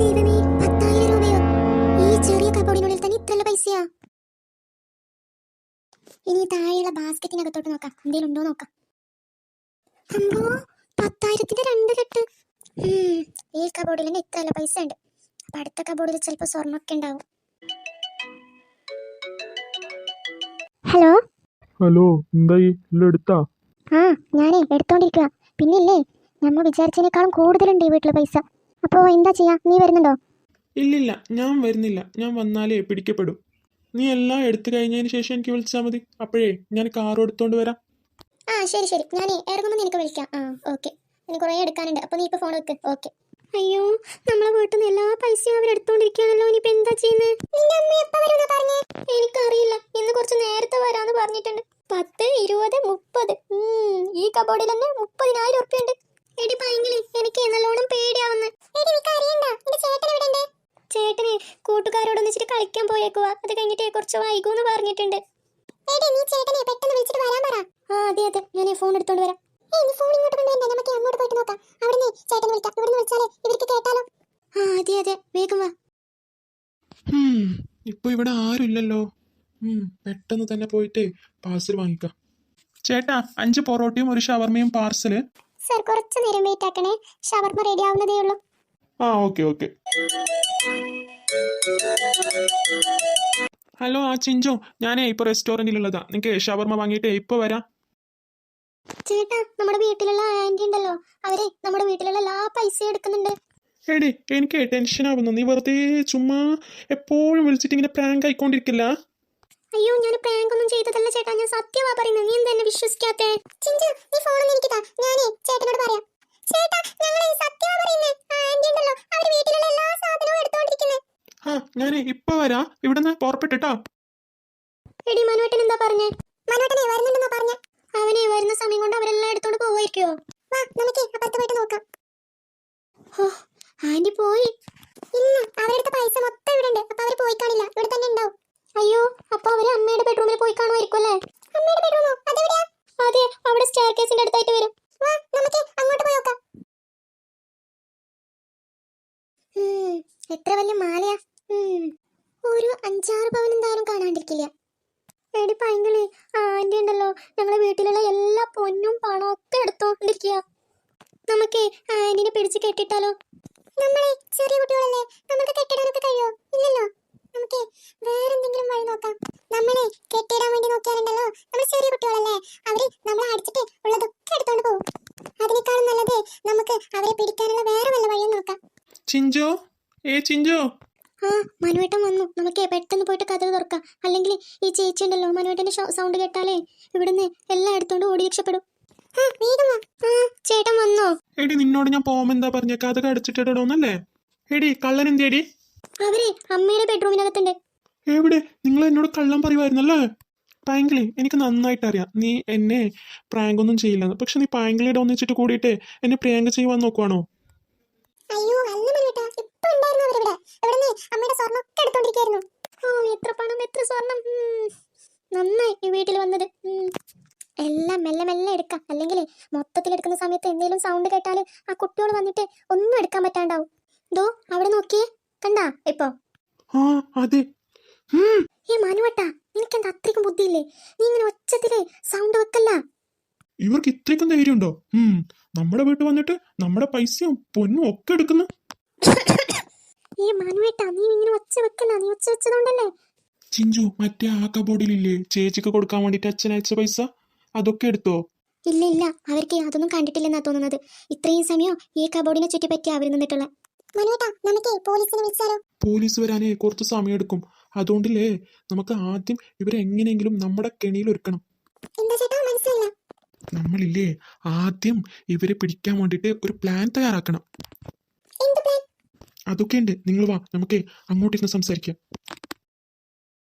ദൈവമേ പത്തായിരം രൂപയോ? ഈ ചെറിയ കബോർഡിനുള്ളിൽ തന്നെ ഇത്രയുള്ള പൈസയാ? ഇനി താഴെയുള്ള ബാസ്ക്കറ്റിനകത്തോട്ട് നോക്കാം. എന്തെങ്കിലും ഉണ്ടോ നോക്കാം. അമ്പോ പത്തായിരത്തിന്റെ രണ്ട് കെട്ട്. ഈ കബോർഡിൽ തന്നെ ഇത്രയുള്ള പൈസ ഉണ്ട്. അപ്പൊ അടുത്ത കബോർഡിൽ ചിലപ്പോൾ സ്വർണമൊക്കെ ഉണ്ടാവും. ഹലോ? ഹലോ എന്തായി എടുത്താ? ആ ഞാനേ എടുത്തോണ്ടിരിക്കുക പിന്നില്ലേ നമ്മ വിചാരിച്ചതിനേക്കാളും കൂടുതലുണ്ട് ഈ വീട്ടിലെ പൈസ. അപ്പോ എന്താ ചെയ്യാ? നീ വരുന്നുണ്ടോ? ഇല്ലില്ല ഞാൻ വരുന്നില്ല. ഞാൻ വന്നാലേ പിടിക്കപ്പെടും. നീ എല്ലാം എടുത്തു കഴിഞ്ഞതിന് ശേഷം എനിക്ക് വിളിച്ചാൽ മതി. അപ്പോഴേ ഞാൻ കാർ എടുത്തോണ്ട് വരാം. ആ ശരി ശരി. ഞാൻ ഇറങ്ങുമ്പോൾ നിനക്ക് വിളിക്കാം. ആ ഓക്കെ. എനിക്ക് കുറേ എടുക്കാനുണ്ട്. അപ്പോൾ നീ ഇപ്പൊ ഫോൺ വെക്ക്. ഓക്കെ. അയ്യോ നമ്മളെ വീട്ടിൽ നിന്ന് എല്ലാ പൈസയും അവർ എടുത്തോണ്ടിരിക്കുകയാണല്ലോ. ഇനിയിപ്പോ എന്താ ചെയ്യുന്നത് നിന്റെ അമ്മ എപ്പോ വരുമെന്ന് പറഞ്ഞേ? എനിക്കറിയില്ല. ഇന്ന് കുറച്ച് നേരത്തെ വരാന്ന് പറഞ്ഞിട്ടുണ്ട്. പത്ത് ഇരുപത് മുപ്പത്. ഈ കബോർഡിൽ തന്നെ കൂട്ടുകാരോടൊന്നിച്ചിട്ട് കളിക്കാൻ പോയേക്കുക അത് കഴിഞ്ഞിട്ട് കുറച്ച് വൈകൂന്ന് പറഞ്ഞിട്ടുണ്ട്. നീ ചേട്ടനെ പെട്ടെന്ന് വിളിച്ചിട്ട് വരാൻ പറ. ആ അതെ അതെ. ഞാൻ ഫോൺ എടുത്തോണ്ട് വരാം. ഏയ് നീ ഫോൺ ഇങ്ങോട്ട് കൊണ്ടുവരണ്ട നമുക്ക് അങ്ങോട്ട് പോയിട്ട് നോക്കാം. അവിടുന്ന് ചേട്ടനെ വിളിക്കാം. ഇവിടുന്ന് വിളിച്ചാലേ ഇവർക്ക് കേട്ടാലോ? ആ അതെ അതെ. വേഗം വാ. ഹും, ഇപ്പൊ ഇവിടെ ആരുമില്ലല്ലോ. പെട്ടെന്ന് തന്നെ പോയിട്ട് പാർസൽ വാങ്ങിക്കാം. ചേട്ടാ അഞ്ച് പൊറോട്ടയും ഒരു ഷവർമയും പാർസൽ സർ കുറച്ച് നേരം വെയിറ്റ് ആക്കണേ. ഷവർമ റെഡി ആവുന്നതേ ഉള്ളൂ. ആ ഓക്കെ ഓക്കെ ഹലോ ആ ചിഞ്ചു. ഞാനേ ഇപ്പൊ റെസ്റ്റോറന്റിലുള്ളതാ നിങ്ങക്ക് ഷവർമ വാങ്ങിയിട്ട് ഇപ്പൊ വരാം? ചേട്ടാ നമ്മുടെ വീട്ടിലുള്ള ആന്റി ഉണ്ടല്ലോ. അവരെ നമ്മുടെ വീട്ടിലുള്ള എല്ലാ പൈസയും എടുക്കുന്നുണ്ട്. എടി എനിക്ക് ടെൻഷൻ ആവുന്നു. നീ വെറുതെ ചുമ്മാ എപ്പോഴും വിളിച്ചിട്ട് ഇങ്ങനെ പ്രാങ്ക് ആയിക്കൊണ്ടിരിക്കില്ല? അയ്യോ ഞാൻ പ്രാങ്ക് ഒന്നും ചെയ്തതല്ല ചേട്ടാ. ഞാൻ സത്യമാ പറയുന്നത് നീ എന്താ എന്നെ വിശ്വസിക്കാത്തെ? ചിഞ്ചു നീ ഫോൺ ഒന്ന് എനിക്ക് താ ഞാനേ ചേട്ടനോട് പറയാം. ചേട്ടാ ഞങ്ങൾ സത്യമാ പറയുന്നത് ഞാൻ ഇപ്പൊ വരാ. ഇവിടുന്ന് പുറപ്പെട്ടിട്ടോ? എടി മനുവേട്ടൻ എന്താ പറഞ്ഞേ? മനുവേട്ടനെ വരുന്നുണ്ടെന്നാ പറഞ്ഞ അവനെ വരുന്ന സമയം കൊണ്ട് അവരെല്ലാം എടുത്തോണ്ട് പോവായിരിക്കോ വാ നമുക്ക് അപ്പുറത്ത് പോയിട്ട് നോക്കാം ഓ ആന്റി പോയി ഇല്ല അവരെടുത്ത പൈസ മൊത്തം ഇവിടെ ഉണ്ട് അപ്പൊ അവർ പോയി കാണില്ല ഇവിടെ തന്നെ ഉണ്ടാവും അയ്യോ അപ്പൊ അവർ അമ്മയുടെ ബെഡ്റൂമിൽ പോയി കാണുമായിരിക്കും അല്ലേ അമ്മയുടെ ബെഡ്റൂമോ അതെവിടെയാ അതെ അവിടെ സ്റ്റെയർ കേസിന്റെ അടുത്തായിട്ട് വരും വാ നമുക്ക് അങ്ങോട്ട് പോയി നോക്കാം ഉം, എത്ര വലിയ മാലയാ ഉം, ഒരു അഞ്ചാറ് പവൻ എന്തായാലും കാണാണ്ടിരിക്കില്ല. എടി പൈങ്കിളി ആന്റി ഉണ്ടല്ലോ. ഞങ്ങളെ വീട്ടിലുള്ള എല്ലാ പൊന്നും പണവും ഒക്കെ എടുത്തോണ്ടിരിക്കുക നമുക്ക് ആന്റിനെ പിടിച്ച് കെട്ടിട്ടാലോ? നമ്മളെ ചെറിയ കുട്ടികളല്ലേ? നമുക്ക് കെട്ടിടാനൊക്കെ കഴിയോ? ഇല്ലല്ലോ. നമുക്ക് വേറെ എന്തെങ്കിലും വഴി നോക്കാം. നമ്മളെ കെട്ടിടാൻ വേണ്ടി നോക്കിയാലുണ്ടല്ലോ. നമ്മൾ ചെറിയ കുട്ടികളല്ലേ? അവർ നമ്മളെ അടിച്ചിട്ട് ഉള്ളതൊക്കെ എടുത്തോണ്ട് പോകും അതിനേക്കാളും നല്ലത് നമുക്ക് അവരെ പിടിക്കാനുള്ള വേറെ വല്ല വഴിയും നോക്കാം. ചിഞ്ചോ? ഏ ചിഞ്ചു? ആ മനുവേട്ടൻ വന്നു. നമുക്ക് പെട്ടെന്ന് പോയിട്ട് കഥ തുറക്കാം. അല്ലെങ്കിൽ ഈ ചേച്ചി ഉണ്ടല്ലോ മനുവേട്ടന്റെ സൗണ്ട് കേട്ടാലേ ഇവിടുന്ന് എല്ലാം എടുത്തോണ്ട് ഓടി രക്ഷപ്പെടും. ചേട്ടൻ വന്നോ? എടി നിന്നോട് ഞാൻ പോകുമ്പോ എന്താ പറഞ്ഞ? കഥ അടിച്ചിട്ടിടണോന്നല്ലേ എടി കള്ളൻ എന്തേടി അവരെ അമ്മയുടെ ബെഡ്റൂമിനകത്തുണ്ട് എവിടെ? നിങ്ങൾ എന്നോട് കള്ളം പറയുമായിരുന്നല്ലേ പാങ്കിളി എനിക്ക് നന്നായിട്ട് അറിയാം നീ എന്നെ പ്രാങ്ക് ഒന്നും ചെയ്യില്ലെന്ന് പക്ഷെ നീ പാങ്കിളിയുടെ ഒന്നിച്ചിട്ട് കൂടിയിട്ട് എന്നെ പ്രാങ്ക് ചെയ്യുവാൻ നോക്കുവാണോ? അയ്യോ അല്ല മനുവേട്ടാ. ഇപ്പൊ ഉണ്ടായിരുന്നു അവരിവിടെ. ഇവിടുന്ന് അമ്മയുടെ സ്വർണം ഒക്കെ എടുത്തോണ്ടിരിക്കായിരുന്നു എത്ര പണം എത്ര സ്വർണം. നന്നായി വീട്ടിൽ വന്നത്. എല്ലാം മെല്ലെ മെല്ലെ എടുക്കാം. അല്ലെങ്കിൽ മൊത്തത്തിൽ എടുക്കുന്ന സമയത്ത് എന്തെങ്കിലും സൗണ്ട് കേട്ടാൽ ആ കുട്ടിയോട് വന്നിട്ട് ഒന്നും എടുക്കാൻ പറ്റാണ്ടാവും. ദോ അവിടെ നോക്കിയേ. കണ്ടാ ഇപ്പൊ? ഏ മനുവട്ടാ നിനക്കെന്താ അത്രയ്ക്കും ബുദ്ധിയില്ലേ? നീ ഇങ്ങനെ ഒച്ചത്തിൽ സൗണ്ട് വെക്കല്ല. ഇവർക്ക് ഇത്രയ്ക്കും ധൈര്യമുണ്ടോ? ഉണ്ടോ നമ്മുടെ വീട്ടിൽ വന്നിട്ട് നമ്മുടെ പൈസയും പൊന്നും ഒക്കെ എടുക്കുന്നു. ഈ മനുവേട്ടാ നീ ഇങ്ങനെ ഒച്ച വെക്കല്ല നീ ഒച്ച വെച്ചതുകൊണ്ടല്ലേ? ചിഞ്ചു മറ്റേ ആ കബോർഡിലില്ലേ? ചേച്ചിക്ക് കൊടുക്കാൻ വേണ്ടിട്ട് അച്ഛൻ അയച്ച പൈസ? അതൊക്കെ എടുത്തോ? ഇല്ല ഇല്ല അവർക്ക് അതൊന്നും കണ്ടിട്ടില്ലെന്നാ തോന്നുന്നത്. ഇത്രയും സമയം ഈ കബോർഡിനെ ചുറ്റിപ്പറ്റി അവർ നിന്നിട്ടുള്ള. മനുവേട്ടാ നമുക്ക് പോലീസിനെ വിളിച്ചാലോ? പോലീസ് വരാനേ കുറച്ച് സമയം എടുക്കും അതുകൊണ്ടില്ലേ നമുക്ക് ആദ്യം ഇവരെ എങ്ങനെയെങ്കിലും നമ്മുടെ കെണിയിൽ ഒരുക്കണം. എന്താ ചേട്ടാ മനസ്സിലായില്ല? നമ്മളില്ലേ ആദ്യം ഇവരെ പിടിക്കാൻ വേണ്ടിട്ട് ഒരു പ്ലാൻ തയ്യാറാക്കണം. അതൊക്കെ ഉണ്ട് നിങ്ങൾ വാ നമുക്ക് അങ്ങോട്ടിരുന്ന് സംസാരിക്കാം.